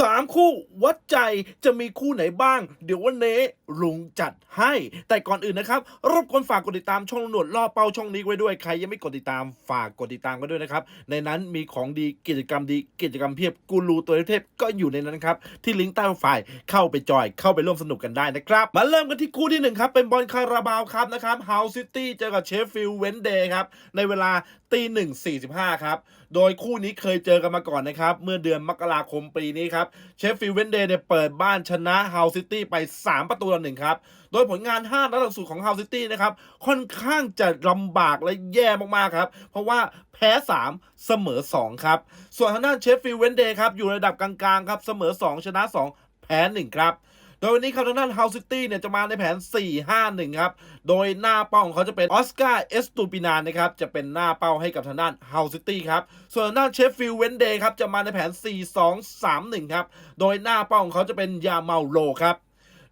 สามคู่วัดใจจะมีคู่ไหนบ้าง เดี๋ยววันนี้ลุงจัดให้ แต่ก่อนอื่นนะครับ รบกวนฝากกดติดตามช่องหนวดล่อเป้าช่องนี้ไว้ด้วยใครยังไม่กดติดตามฝากกดติดตามกันด้วยนะครับ ในนั้นมีของดีกิจกรรมดีกิจกรรมเพียบกูรูตัวเทพก็อยู่ในนั้นครับที่ลิงก์ใต้ไฟล์เข้าไปจอยเข้าไปร่วมสนุกกันได้นะครับมาเริ่มกันที่คู่ที่หนึ่งครับเป็นบอลคาราบาวครับนะครับเฮาซิตี้เจอกับเชฟฟิลด์เวนเดย์ครับในเวลาตีหนึ่งสี่สิบห้าครับโดยคู่นี้เคยเจอกันมาก่อนนะครับเมื่อเดือนมกราคมปีนี้ครับเชฟฟิลด์เวนเดย์เนี่ยเปิดบ้านชนะเฮาซิตี้ไป 3 ประตูต่อหนึ่งครับ โดยผลงาน 5 นัดหลังสุดของเฮาซิตี้นะครับ ค่อนข้างจะลำบากและแย่มากๆครับ เพราะว่าแพ้ 3 เสมอ 2 ครับ ส่วนทางด้านเชฟฟิลด์เวนเดย์ครับ อยู่ระดับกลางๆครับ เสมอ 2 ชนะ 2 แพ้ 1 ครับ โดยวันนี้ครับทางด้านเฮาซิตี้เนี่ยจะมาในแผน 4-5-1 ครับ โดยหน้าเป้าของเขาจะเป็นออสการ์เอสตูปินานนะครับ จะเป็นหน้าเป้าให้กับทางด้านเฮาซิตี้ครับ ส่วนทางด้านเชฟฟิลด์เวนเดย์ครับจะมาในแผน 4-2-3-1 ครับ โดยหน้าเป้าของเขาจะเป็นยาเมาโลครับ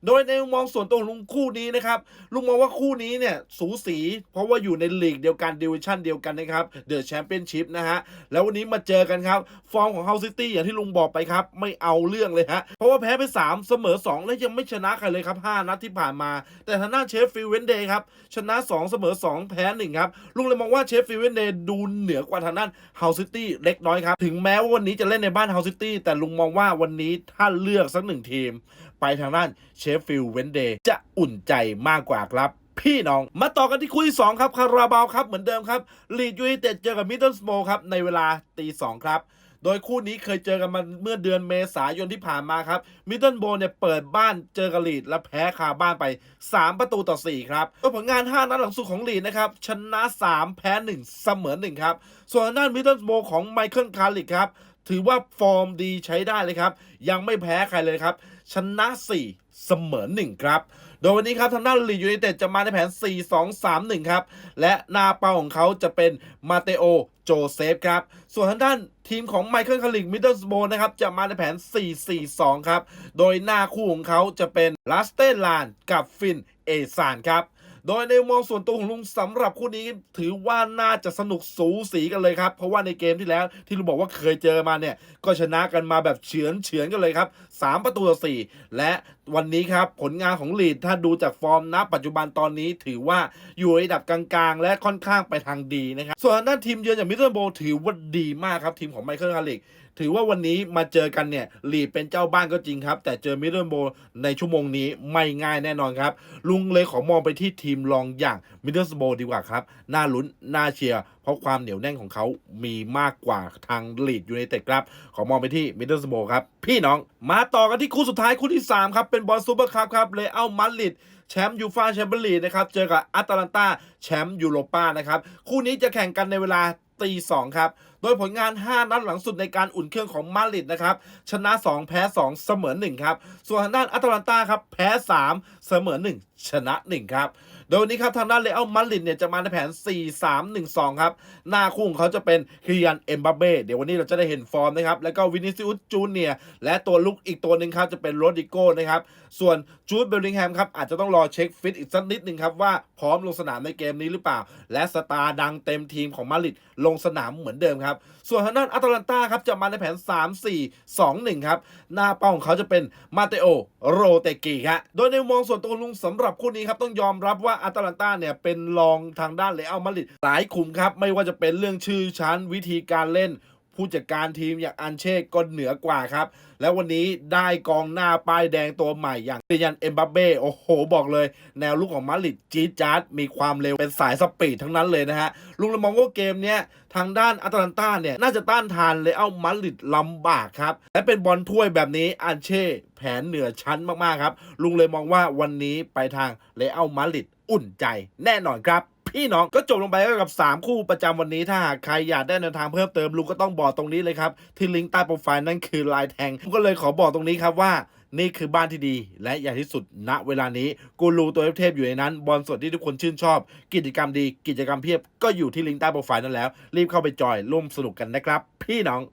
โดยในมุมมองส่วนตัวของลุงคู่นี้นะครับ ลุงมองว่าคู่นี้เนี่ยสูสี เพราะว่าอยู่ในลีกเดียวกันดิวิชั่นเดียวกันนะครับเดอะแชมเปี้ยนชิพนะฮะ แล้ววันนี้มาเจอกันครับ ฟอร์มของเฮาซิตี้อย่างที่ลุงบอกไปครับ ไม่เอาเรื่องเลยฮะ เพราะว่าแพ้ไป 3 เสมอ 2 และยังไม่ชนะใครเลยครับ 5 นัดที่ผ่านมา แต่ทางด้านเชฟฟิลเวนเดย์ครับ ชนะ 2 เสมอ 2 แพ้ 1 ครับ ลุงเลยมองว่าเชฟฟิลเวนเดย์ดูเหนือกว่าทางด้านเฮาซิตี้เล็กน้อยครับถึงแม้ว่าวันนี้จะเล่นในบ้านเฮาซิตี้แต่ลุงมองว่าวันนี้ถ้าเลือกสักหนึ่งทีม ไปทางด้านเชฟฟิลด์เวนเดย์จะอุ่นใจมากกว่าครับพี่น้อง มาต่อกันที่คู่ที่ 2 ครับ คาราบาวครับ เหมือนเดิมครับลีดยูไนเต็ดเจอกับมิดเดิลสโมครับ ในเวลาตีสองครับ โดยคู่นี้เคยเจอกันมาเมื่อเดือนเมษายนที่ผ่านมาครับมิดเดิลโบเนี่ยเปิดบ้านเจอกับลีดและแพ้คาบ้านไป 3 ประตูต่อ 4 ครับโดยผลงาน 5 นัดหลังสุดของลีดนะครับ ชนะ 3 แพ้ 1 เสมอ1ครับ ส่วนด้านมิดเดิลโบของไมเคิลคาริกครับ ถือว่าฟอร์มดีใช้ได้เลยครับ ยังไม่แพ้ใครเลยครับ ชนะ 4 เสมอ 1 ครับ โดยวันนี้ครับทางด้านลียูไนเต็ดจะมาในแผน 4-2-3-1 ครับ และหน้าเป้าของเขาจะเป็นมาเตโอโจเซฟครับ ส่วนทางด้านทีมของไมเคิลคาริกมิดเดิลสโบนะครับ จะมาในแผน 4-4-2 ครับ โดยหน้าคู่ของเขาจะเป็นลาสเตนลานกับฟินเอซานครับ โดยในมองส่วนตัวของลุงสำหรับคู่นี้ถือว่าน่าจะสนุกสูสีกันเลยครับ เพราะว่าในเกมที่แล้วที่ลุงบอกว่าเคยเจอมาเนี่ย ก็ชนะกันมาแบบเฉือนเฉือนกันเลยครับ 3 ประตูต่อ4และวันนี้ครับ ผลงานของลีดถ้าดูจากฟอร์มณปัจจุบันตอนนี้ถือว่าอยู่ในระดับกลางๆ และค่อนข้างไปทางดีนะครับส่วนด้านทีมเยือนอย่างมิสเตอร์โบถือว่าดีมากครับทีมของไมเคิลคาริก ถือว่าวันนี้มาเจอกันเนี่ยลีดเป็นเจ้าบ้านก็จริงครับ แต่เจอมิดเดิลโบในชั่วโมงนี้ไม่ง่ายแน่นอนครับ ลุงเลยขอมองไปที่ทีมรองอย่างมิดเดิลโบดีกว่าครับ น่าลุ้น น่าเชียร์เพราะความเหนียวแน่นของเขามีมากกว่าทางลีดยูไนเต็ดครับ ขอมองไปที่มิดเดิลโบครับ พี่น้อง มาต่อกันที่คู่สุดท้ายคู่ที่ 3 ครับ เป็นบอลซูเปอร์คัพครับเลยเอามาดริดแชมป์ยูฟาแชมเปี้ยนลีกนะครับ เจอกับอาตแลนตาแชมป์ยูโรปานะครับ คู่นี้จะแข่งกันในเวลา ตีสองครับ โดยผลงาน 5 นัดหลังสุดในการอุ่นเครื่องของมาริดนะครับ ชนะ 2 แพ้ 2 เสมอ 1 ครับ ส่วนทางด้านอัตแลนตาครับ แพ้ 3 เสมอ 1 ชนะ 1 ครับ โดยวันนี้ครับทางด้านเลอัลมาดริดเนี่ยจะมาในแผน 4-3-1-2 ครับ หน้าคู่ของเขาจะเป็นคริยันเอ็มบัเบ้เดี๋ยววันนี้เราจะได้เห็นฟอร์มนะครับ แล้วก็วินิซิอุสจูเนียและตัวลุกอีกตัวหนึ่งครับจะเป็นโรดิโก้นะครับ ส่วนจูดเบลลิงแฮมครับอาจจะต้องรอเช็คฟิตอีกสักนิดหนึ่งครับว่าพร้อมลงสนามในเกมนี้หรือเปล่า และสตาร์ดังเต็มทีมของมาดริดลงสนามเหมือนเดิมครับส่วนทางด้านอาตแลนตาครับจะมาในแผน 3-4-2-1 ครับ หน้าเป้าของเขาจะเป็นมาเตโอโรเตกิครับโดยในมุมมองส่วนตัวลุงสำหรับคู่นี้ครับต้องยอมรับว่าอาตแลนตาเนี่ยเป็นรองทางด้านเลอัลมาดริดหลายขุมครับ ไม่ว่าจะเป็นเรื่องชื่อชั้นวิธีการเล่น ผู้จัดการทีมอย่างอันเช่ก็เหนือกว่าครับ แล้ววันนี้ได้กองหน้าป้ายแดงตัวใหม่อย่างเดยันเอ็มบัเบ้โอ้โห บอกเลย แนวลุกของมาริดจี๊ดจ๊าดมีความเร็วเป็นสายสปีดทั้งนั้นเลยนะฮะลุงเลยมองว่าเกมเนี้ยทางด้านอาตแลนตาเนี่ยน่าจะต้านทานเลยเอามาริดลำบากครับ และเป็นบอลถ้วยแบบนี้อันเช่แผนเหนือชั้นมากๆครับ ลุงเลยมองว่าวันนี้ไปทางเลอัลมาริด อุ่นใจแน่นอนครับพี่น้องก็จบลงไปกับ 3 คู่ประจำวันนี้ถ้าหากใครอยากได้แนวทางเพิ่มเติมลุงก็ต้องบอกตรงนี้เลยครับ ที่ลิงก์ใต้โปรไฟล์นั่นคือลายแทงลุงก็เลยขอบอกตรงนี้ครับว่า นี่คือบ้านที่ดี และใหญ่ที่สุดณเวลานี้กูรูตัวเทพอยู่ในนั้น บอลสดที่ทุกคนชื่นชอบ กิจกรรมดี กิจกรรมเพียบก็อยู่ที่ลิงก์ใต้โปรไฟล์นั่นแล้ว รีบเข้าไปจอยร่วมสนุกกันนะครับ พี่น้อง